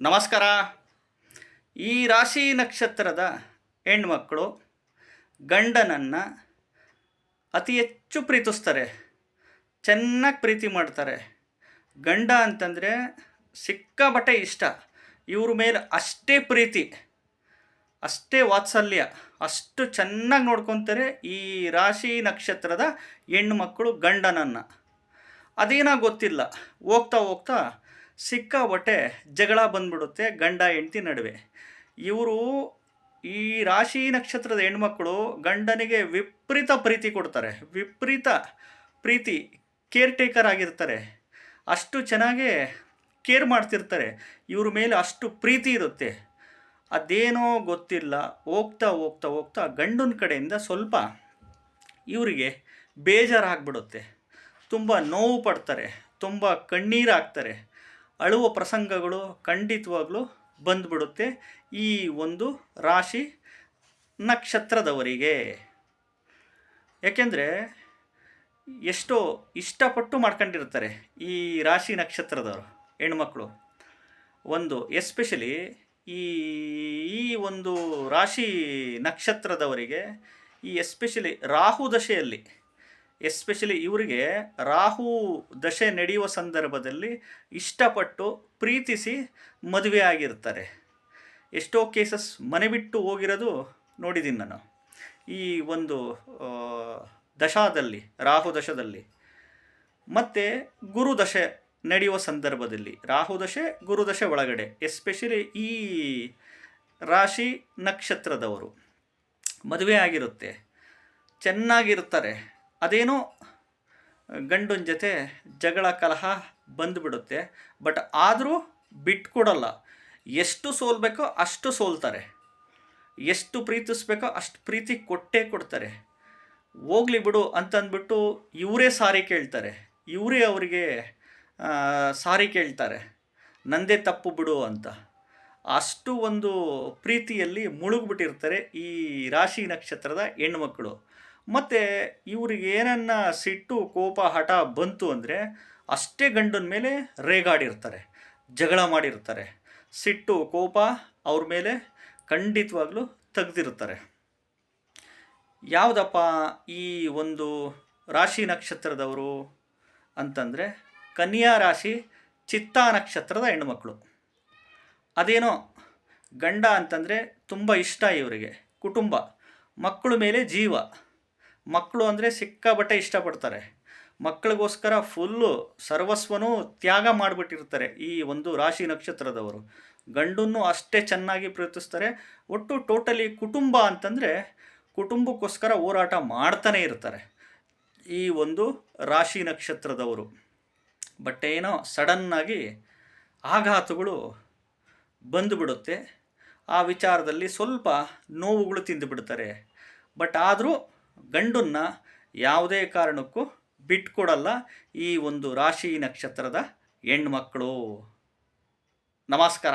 ನಮಸ್ಕಾರ. ಈ ರಾಶಿ ನಕ್ಷತ್ರದ ಹೆಣ್ಮಕ್ಕಳು ಗಂಡನನ್ನು ಅತಿ ಹೆಚ್ಚು ಪ್ರೀತಿಸ್ತಾರೆ, ಚೆನ್ನಾಗಿ ಪ್ರೀತಿ ಮಾಡ್ತಾರೆ. ಗಂಡ ಅಂತಂದರೆ ಸಿಕ್ಕಾಬಟ್ಟೆ ಇಷ್ಟ, ಇವ್ರ ಮೇಲೆ ಅಷ್ಟೇ ಪ್ರೀತಿ, ಅಷ್ಟೇ ವಾತ್ಸಲ್ಯ, ಅಷ್ಟು ಚೆನ್ನಾಗಿ ನೋಡ್ಕೊತಾರೆ ಈ ರಾಶಿ ನಕ್ಷತ್ರದ ಹೆಣ್ಮಕ್ಕಳು ಗಂಡನನ್ನು. ಅದೇನೋ ಗೊತ್ತಿಲ್ಲ, ಹೋಗ್ತಾ ಹೋಗ್ತಾ ಸಿಕ್ಕಾಬಟ್ಟೆ ಜಗಳ ಬಂದ್ಬಿಡುತ್ತೆ ಗಂಡ ಹೆಂಡತಿ ನಡುವೆ. ಇವರು ಈ ರಾಶಿ ನಕ್ಷತ್ರದ ಹೆಣ್ಮಕ್ಕಳು ಗಂಡನಿಗೆ ವಿಪರೀತ ಪ್ರೀತಿ ಕೊಡ್ತಾರೆ. ವಿಪರೀತ ಪ್ರೀತಿ ಕೇರ್ ಟೇಕರ್ ಆಗಿರ್ತಾರೆ. ಅಷ್ಟು ಚೆನ್ನಾಗೇ ಕೇರ್ ಮಾಡ್ತಿರ್ತಾರೆ. ಇವ್ರ ಮೇಲೆ ಅಷ್ಟು ಪ್ರೀತಿ ಇರುತ್ತೆ. ಅದೇನೋ ಗೊತ್ತಿಲ್ಲ. ಹೋಗ್ತಾ ಹೋಗ್ತಾ ಹೋಗ್ತಾ ಗಂಡನ ಕಡೆಯಿಂದ ಸ್ವಲ್ಪ ಇವರಿಗೆ ಬೇಜಾರಾಗ್ಬಿಡುತ್ತೆ. ತುಂಬ ನೋವು ಪಡ್ತಾರೆ. ತುಂಬ ಕಣ್ಣೀರು ಹಾಕ್ತಾರೆ ಅಳುವ ಪ್ರಸಂಗಗಳು ಖಂಡಿತವಾಗ್ಲೂ ಬಂದ್ಬಿಡುತ್ತೆ ಈ ಒಂದು ರಾಶಿ ನಕ್ಷತ್ರದವರಿಗೆ. ಯಾಕೆಂದರೆ ಎಷ್ಟೋ ಇಷ್ಟಪಟ್ಟು ಮಾಡ್ಕೊಂಡಿರ್ತಾರೆ ಈ ರಾಶಿ ನಕ್ಷತ್ರದವರು ಹೆಣ್ಮಕ್ಳು. ಒಂದು ಎಸ್ಪೆಷಲಿ ಈ ಈ ಒಂದು ರಾಶಿ ನಕ್ಷತ್ರದವರಿಗೆ ಈ ಎಸ್ಪೆಷಲಿ ರಾಹು ದಶೆಯಲ್ಲಿ ಎಸ್ಪೆಷಲಿ ಇವರಿಗೆ ರಾಹು ದಶೆ ನಡೆಯುವ ಸಂದರ್ಭದಲ್ಲಿ ಇಷ್ಟಪಟ್ಟು ಪ್ರೀತಿಸಿ ಮದುವೆ ಆಗಿರ್ತಾರೆ. ಎಷ್ಟೋ ಕೇಸಸ್ ಮನೆ ಬಿಟ್ಟು ಹೋಗಿರೋದು ನೋಡಿದ್ದೀನಿ ನಾನು. ಈ ಒಂದು ದಶಾದಲ್ಲಿ, ರಾಹು ದಶದಲ್ಲಿ. ಮತ್ತು ಗುರುದಶೆ ನಡೆಯುವ ಸಂದರ್ಭದಲ್ಲಿ, ರಾಹು ದಶೆ ಗುರುದಶೆ ಒಳಗಡೆ ಎಸ್ಪೆಷಲಿ ಈ ರಾಶಿ ನಕ್ಷತ್ರದವರು. ಮದುವೆ ಆಗಿರುತ್ತೆ. ಚೆನ್ನಾಗಿರ್ತಾರೆ. ಅದೇನೋ ಗಂಡನ ಜೊತೆ ಜಗಳ ಕಲಹ ಬಂದುಬಿಡುತ್ತೆ, ಬಟ್ ಆದರೂ ಬಿಟ್ಕೊಡಲ್ಲ ಎಷ್ಟು ಸೋಲ್ಬೇಕೋ ಅಷ್ಟು ಸೋಲ್ತಾರೆ. ಎಷ್ಟು ಪ್ರೀತಿಸ್ಬೇಕೋ ಅಷ್ಟು ಪ್ರೀತಿ ಕೊಟ್ಟೇ ಕೊಡ್ತಾರೆ. ಹೋಗ್ಲಿ ಬಿಡು ಅಂತಂದ್ಬಿಟ್ಟು ಇವರೇ ಸಾರಿ ಕೇಳ್ತಾರೆ. ಇವರೇ ಅವರಿಗೆ ಸಾರಿ ಕೇಳ್ತಾರೆ. ನಂದೇ ತಪ್ಪು ಬಿಡು ಅಂತ. ಅಷ್ಟು ಒಂದು ಪ್ರೀತಿಯಲ್ಲಿ ಮುಳುಗ್ಬಿಟ್ಟಿರ್ತಾರೆ ಈ ರಾಶಿ ನಕ್ಷತ್ರದ ಹೆಣ್ಮಕ್ಳು. ಮತ್ತು ಇವ್ರಿಗೆ ಏನನ್ನ ಸಿಟ್ಟು, ಕೋಪ, ಹಠ ಬಂತು ಅಂದರೆ ಅಷ್ಟೇ ಗಂಡನ ಮೇಲೆ ರೇಗಾಡಿರ್ತಾರೆ, ಜಗಳ ಮಾಡಿರ್ತಾರೆ. ಸಿಟ್ಟು, ಕೋಪ ಅವ್ರ ಮೇಲೆ ಖಂಡಿತವಾಗ್ಲೂ ತೆಗ್ದಿರ್ತಾರೆ ಯಾವುದಪ್ಪ ಈ ಒಂದು ರಾಶಿ ನಕ್ಷತ್ರದವರು ಅಂತಂದರೆ ಕನ್ಯಾ ರಾಶಿ ಚಿತ್ತಾ ನಕ್ಷತ್ರದ ಹೆಣ್ಮಕ್ಳು. ಅದೇನೋ ಗಂಡ ಅಂತಂದರೆ ತುಂಬ ಇಷ್ಟ ಇವರಿಗೆ, ಕುಟುಂಬ, ಮಕ್ಕಳು ಮೇಲೆ ಜೀವ. ಮಕ್ಕಳು ಅಂದರೆ ಸಿಕ್ಕಾಬಟ್ಟೆ ಇಷ್ಟಪಡ್ತಾರೆ. ಮಕ್ಕಳಿಗೋಸ್ಕರ ಫುಲ್ಲು ಸರ್ವಸ್ವನೂ ತ್ಯಾಗ ಮಾಡಿಬಿಟ್ಟಿರ್ತಾರೆ ಈ ಒಂದು ರಾಶಿ ನಕ್ಷತ್ರದವರು. ಗಂಡನ್ನು ಅಷ್ಟೇ ಚೆನ್ನಾಗಿ ಪ್ರೀತಿಸ್ತಾರೆ. ಒಟ್ಟು ಟೋಟಲಿ ಕುಟುಂಬ ಅಂತಂದರೆ ಕುಟುಂಬಕ್ಕೋಸ್ಕರ ಹೋರಾಟ ಮಾಡ್ತಾನೆ ಇರ್ತಾರೆ ಈ ಒಂದು ರಾಶಿ ನಕ್ಷತ್ರದವರು. ಬಟ್ ಏನೋ ಸಡನ್ನಾಗಿ ಆಘಾತಗಳು ಬಂದುಬಿಡುತ್ತೆ. ಆ ವಿಚಾರದಲ್ಲಿ ಸ್ವಲ್ಪ ನೋವುಗಳು ತಿಂದುಬಿಡ್ತಾರೆ ಬಟ್ ಆದರೂ ಗಂಡನ್ನ ಯಾವುದೇ ಕಾರಣಕ್ಕೂ ಬಿಟ್ಕೊಡಲ್ಲ ಈ ಒಂದು ರಾಶಿ ನಕ್ಷತ್ರದ ಹೆಣ್ಮಕ್ಕಳು ನಮಸ್ಕಾರ.